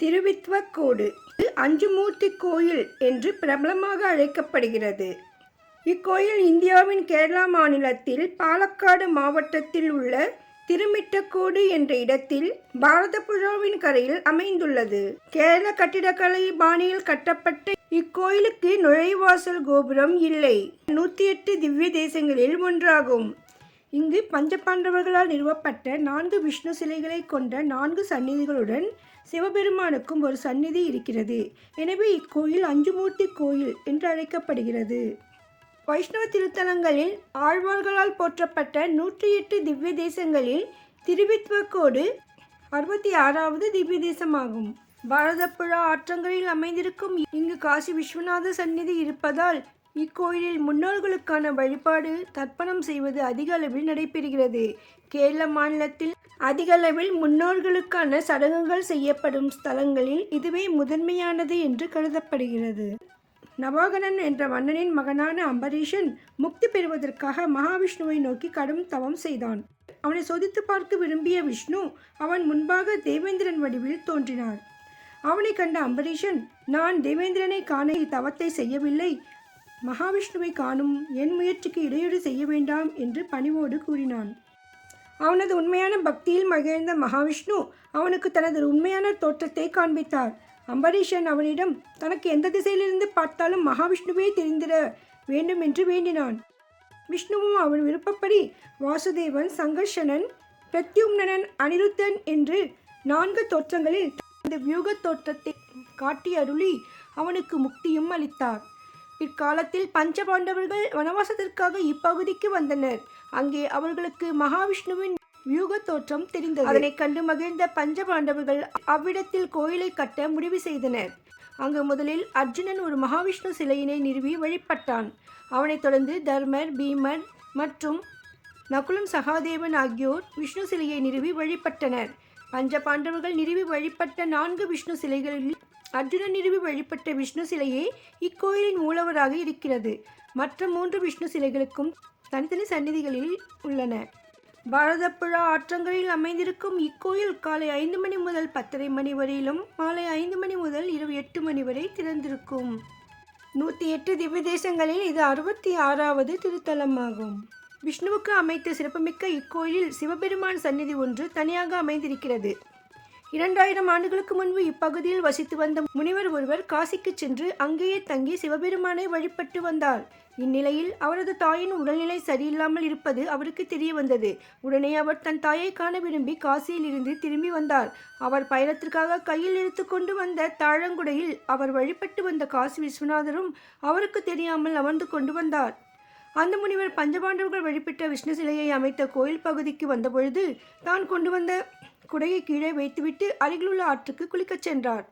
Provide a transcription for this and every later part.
திருவித்வக்கோடு அஞ்சுமூர்த்தி கோயில் என்று பிரபலமாக அழைக்கப்படுகிறது. இக்கோயில் இந்தியாவின் கேரளா மாநிலத்தில் பாலக்காடு மாவட்டத்தில் உள்ள திருமிட்டக்கோடு என்ற இடத்தில் பாரதப்புழாவின் கரையில் அமைந்துள்ளது. கேரள கட்டிடக்கலை பாணியில் கட்டப்பட்ட இக்கோயிலுக்கு நுழைவாசல் கோபுரம் இல்லை. நூற்றி எட்டு திவ்ய தேசங்களில் ஒன்றாகும். இங்கு பஞ்சபாண்டவர்களால் நிறுவப்பட்ட நான்கு விஷ்ணு சிலைகளை கொண்ட நான்கு சந்நிதிகளுடன் சிவபெருமானுக்கும் ஒரு சந்நிதி இருக்கிறது. எனவே இக்கோயில் அஞ்சுமூர்த்தி கோயில் என்று அழைக்கப்படுகிறது. வைஷ்ணவ திருத்தலங்களில் ஆழ்வார்களால் போற்றப்பட்ட நூற்றி எட்டு திவ்ய தேசங்களில் திருவித்வக்கோடு அறுபத்தி ஆறாவது திவ்ய தேசமாகும். பாரதப்புழா ஆற்றங்களில் அமைந்திருக்கும் இங்கு காசி விஸ்வநாத சந்நிதி இருப்பதால் இக்கோயிலில் முன்னோர்களுக்கான வழிபாடு தர்ப்பணம் செய்வது அதிக அளவில் நடைபெறுகிறது. கேரள மாநிலத்தில் அதிகளவில் முன்னோர்களுக்கான சடங்குகள் செய்யப்படும் ஸ்தலங்களில் இதுவே முதன்மையானது என்று கருதப்படுகிறது. நவாகனன் என்ற மன்னனின் மகனான அம்பரீஷன் முக்தி பெறுவதற்காக மகாவிஷ்ணுவை நோக்கி கடும் தவம் செய்தான். அவனை சோதித்து பார்க்க விரும்பிய விஷ்ணு அவன் முன்பாக தேவேந்திரன் வடிவில் தோன்றினார். அவனை கண்ட அம்பரீஷன் நான் தேவேந்திரனை காண இத்தவத்தை செய்யவில்லை. மகாவிஷ்ணுவை காணும் என் முயற்சிக்கு இடையூறு செய்ய வேண்டாம் என்று பணிவோடு கூறினான். அவனது உண்மையான பக்தியில் மகிழ்ந்த மகாவிஷ்ணு அவனுக்கு தனது உண்மையான தோற்றத்தை காண்பித்தார். அம்பரீஷன் அவனிடம் தனக்கு எந்த திசையிலிருந்து பார்த்தாலும் மகாவிஷ்ணுவே தெரிந்திட வேண்டும் என்று வேண்டினான். விஷ்ணுவும் அவன் விருப்பப்படி வாசுதேவன் சங்கர்ஷணன் பிரத்யும்னன் அனிருத்தன் என்று நான்கு தோற்றங்களில் இந்த வியூக தோற்றத்தை காட்டி அருளி அவனுக்கு முக்தியும் அளித்தார். பிற்காலத்தில் பஞ்சபாண்டவர்கள் வனவாசத்திற்காக இப்பகுதிக்கு வந்தனர். அங்கே அவர்களுக்கு மகாவிஷ்ணுவின் வியூக தோற்றம் தெரிந்தது. அதனை கண்டு மகிழ்ந்த பஞ்சபாண்டவர்கள் அவ்விடத்தில் கோயிலை கட்ட முடிவு செய்தனர். அங்கு முதலில் அர்ஜுனன் ஒரு மகாவிஷ்ணு சிலையினை நிறுவி வழிபட்டான். அவனைத் தொடர்ந்து தர்மர் பீமர் மற்றும் நகுலம் சகாதேவன் ஆகியோர் விஷ்ணு சிலையை நிறுவி வழிபட்டனர். பஞ்ச பாண்டவர்கள் நிறுவி வழிபட்ட நான்கு விஷ்ணு சிலைகளில் அர்ஜுனன் நிறுவி வழிபட்ட விஷ்ணு சிலையே இக்கோயிலின் மூலவராக இருக்கிறது. மற்ற மூன்று விஷ்ணு சிலைகளுக்கும் தனித்தனி சந்நிதிகளில் உள்ளன. பாரதப்புழா ஆற்றங்களில் அமைந்திருக்கும் இக்கோயில் காலை ஐந்து மணி முதல் பத்தரை மணி வரையிலும் மாலை ஐந்து மணி முதல் இரவு எட்டு மணி வரை திறந்திருக்கும். நூற்றி எட்டு திவ்ய தேசங்களில் இது அறுபத்தி ஆறாவது திருத்தலமாகும். விஷ்ணுவுக்கு அமைத்த சிறப்புமிக்க இக்கோயிலில் சிவபெருமான் சந்நிதி ஒன்று தனியாக அமைந்திருக்கிறது. இரண்டாயிரம் ஆண்டுகளுக்கு முன்பு இப்பகுதியில் வசித்து வந்த முனிவர் ஒருவர் காசிக்கு சென்று அங்கேயே தங்கி சிவபெருமானை வழிபட்டு வந்தார். இந்நிலையில் அவரது தாயின் உடல்நிலை சரியில்லாமல் இருப்பது அவருக்கு தெரிய வந்தது. உடனே அவர் தன் தாயை காண விரும்பி காசியில் இருந்து திரும்பி வந்தார். அவர் பயணத்திற்காக கையில் எடுத்துக்கொண்டு வந்த தாழங்குடையில் அவர் வழிபட்டு வந்த காசி விஸ்வநாதரும் அவருக்கு தெரியாமல் அமர்ந்து கொண்டு வந்தார். அந்த முனிவர் பஞ்சபாண்டவர்கள் வழிபட்ட விஷ்ணு சிலையை அமைத்த கோயில் பகுதிக்கு வந்தபொழுது தான் கொண்டு வந்த குடையை கீழே வைத்துவிட்டு அருகிலுள்ள ஆற்றுக்கு குளிக்கச் சென்றார்.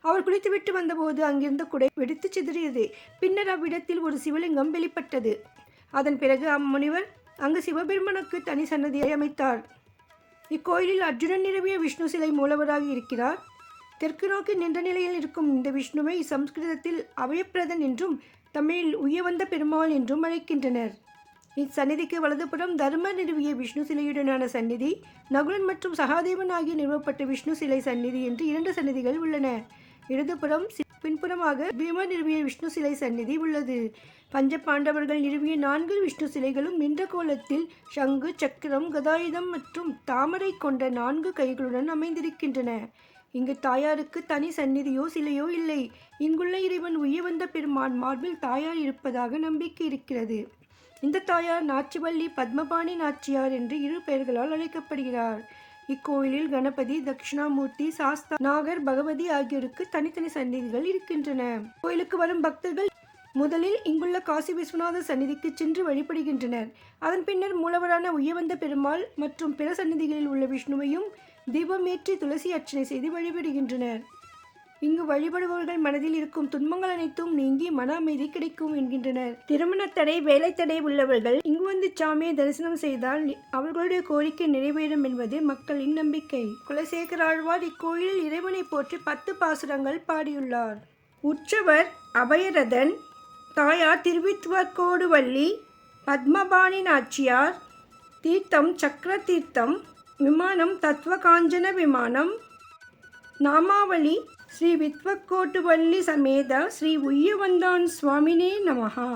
அவர் குளித்துவிட்டு வந்தபோது அங்கிருந்த குடை வெடித்து சிதறியது. பின்னர் அவ்விடத்தில் ஒரு சிவலிங்கம் வெளிப்பட்டது. அதன் பிறகு அம்முனிவர் அங்கு சிவபெருமனுக்கு தனி சன்னதியை அமைத்தார். இக்கோயிலில் அர்ஜுனன் நிறுவிய விஷ்ணு சிலை மூலவராக இருக்கிறார். தெற்கு நோக்கி நின்ற நிலையில் இருக்கும் இந்த விஷ்ணுவை சம்ஸ்கிருதத்தில் அபயப்பிரதன் என்றும் தமிழில் உயவந்த பெருமாள் என்றும் அழைக்கின்றனர். இச்சந்நிதிக்கு வலதுபுறம் தர்ம நிறுவிய விஷ்ணு சிலையுடனான சந்நிதி நகுலன் மற்றும் சகாதேவன் ஆகிய நிறுவப்பட்ட விஷ்ணு சிலை சந்நிதி என்று இரண்டு சந்நிதிகள் உள்ளன. இடதுபுறம் பின்புறமாக பீம நிறுவிய விஷ்ணு சிலை சந்நிதி உள்ளது. பஞ்ச பாண்டவர்கள் நிறுவிய நான்கு விஷ்ணு சிலைகளும் நின்ற கோலத்தில் சங்கு சக்கரம் கதாயுதம் மற்றும் தாமரை கொண்ட நான்கு கைகளுடன் அமைந்திருக்கின்றன. இங்கு தாயாருக்கு தனி சந்நிதியோ சிலையோ இல்லை. இங்குள்ள இறைவன் உயிர் வந்த பெருமான் மார்பில் தாயார் இருப்பதாக நம்பிக்கை இருக்கிறது. இந்த தாயார் நாச்சிவள்ளி பத்மபாணி நாச்சியார் என்று இரு பெயர்களால் அழைக்கப்படுகிறார். இக்கோயிலில் கணபதி தட்சிணாமூர்த்தி சாஸ்தா நாகர் பகவதி ஆகியோருக்கு தனித்தனி சந்நிதிகள் இருக்கின்றன. கோயிலுக்கு வரும் பக்தர்கள் முதலில் இங்குள்ள காசி விஸ்வநாத சந்நிதிக்கு சென்று வழிபடுகின்றனர். அதன் பின்னர் மூலவரான உயவந்த பெருமாள் மற்றும் பிற சந்நிதிகளில் உள்ள விஷ்ணுவையும் தீபமேற்றி துளசி அர்ச்சனை செய்து வழிபடுகின்றனர். இங்கு வழிபடுபவர்கள் மனதில் இருக்கும் துன்பங்கள் அனைத்தும் நீங்கி மன அமைதி கிடைக்கும் என்கின்றனர். திருமண தடை வேலை தடை உள்ளவர்கள் இங்கு வந்து சாமியை தரிசனம் செய்தால் அவர்களுடைய கோரிக்கை நிறைவேறும் என்பது மக்களின் நம்பிக்கை. குலசேகர ஆழ்வார் இக்கோயிலில் இறைவனை போற்றி பத்து பாசுரங்கள் பாடியுள்ளார். உற்சவர் அபயரதன் தாயார் திருவித்வக்கோடுவள்ளி பத்மபாணி நாச்சியார் தீர்த்தம் சக்கர தீர்த்தம் விமானம் தத்துவ காஞ்சன விமானம் நாமாவளி ஸ்ரீ வித்வக்கோட்டுவல்லி சமேத ஸ்ரீ உய்யவந்தான் சுவாமினே நமஹா.